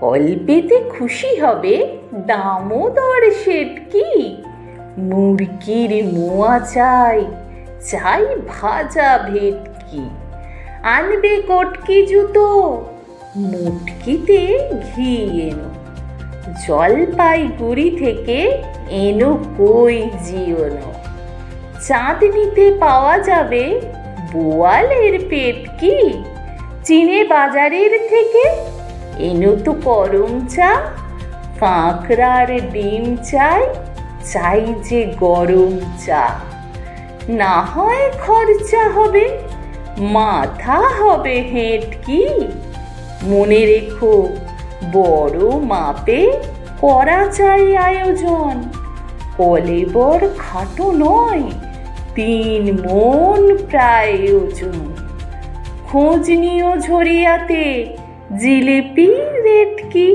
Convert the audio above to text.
অল্পেতে খুশি হবে দামোদর কি মুরগির মোয়া চাই চাই ভাজা ভেটকি। আনবে কটকি জুতো, মুটকিতে ঘি এনো। জলপাইগুড়ি থেকে এনো কই জিওনো চাঁদনিতে পাওয়া যাবে বোয়ালের পেট কি চীনে বাজারের থেকে এনো তো করম চা কাঁকড়ার ডিম চাই চাই যে গরম চা। না হয় খরচা হবে, মাথা হবে হেঁটকি মনে রেখো, বড় মাপে করা চাই আয়োজন। কলেবর খাটো নয়, তিন মন প্রায় ওজন খোঁজ নিও ঝরিয়াতে জিলিপি রেট কি